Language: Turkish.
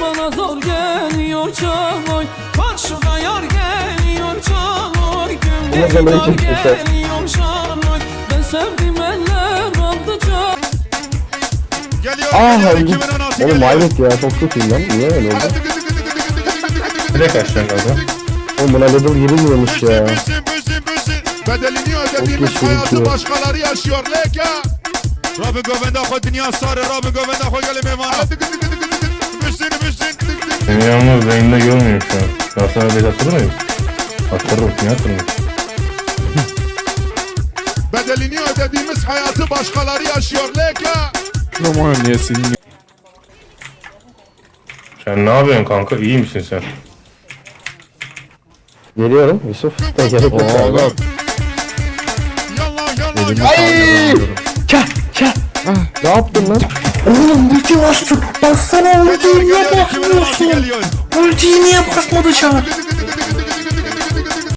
Bana zor geliyor çamoy Karşıda yar geliyor çamoy dar çekmişler. geliyor şamoy Ben sevdim eller aldı can Geliyor Ah geliyor öldüm. kimin anası Oğlum geliyor. Ayvet ya çok kötüyüm lan. Niye öyle oldu? Direkt aşağı kaldı. Oğlum buna level girilmiyormuş ya. Büsün büsün büsün. Bedelini ödediğimiz hayatı geçiyor. başkaları yaşıyor leke. Rabbi govenda xo dünya sarı Rabbi govenda xo gelim emana. Seni yalnız yayında görmüyorum şu an. Ben sana bir hatırlıyor muyum? Hatırlarım. Niye hatırlamıyorum? Bedelini ödediğimiz hayatı başkaları yaşıyor leke. Sen ne yapıyorsun kanka? İyi misin sen? Geliyorum Yusuf. Da gerek yok. Yallah yallah. Ay! Kah kah. Ne yaptın lan? Oğlum ulti bastı. Bassana ultiyi Geliyor niye geliyor kimin anası bakmıyorsun? geliyor. Ultiyi niye basmadı şu an?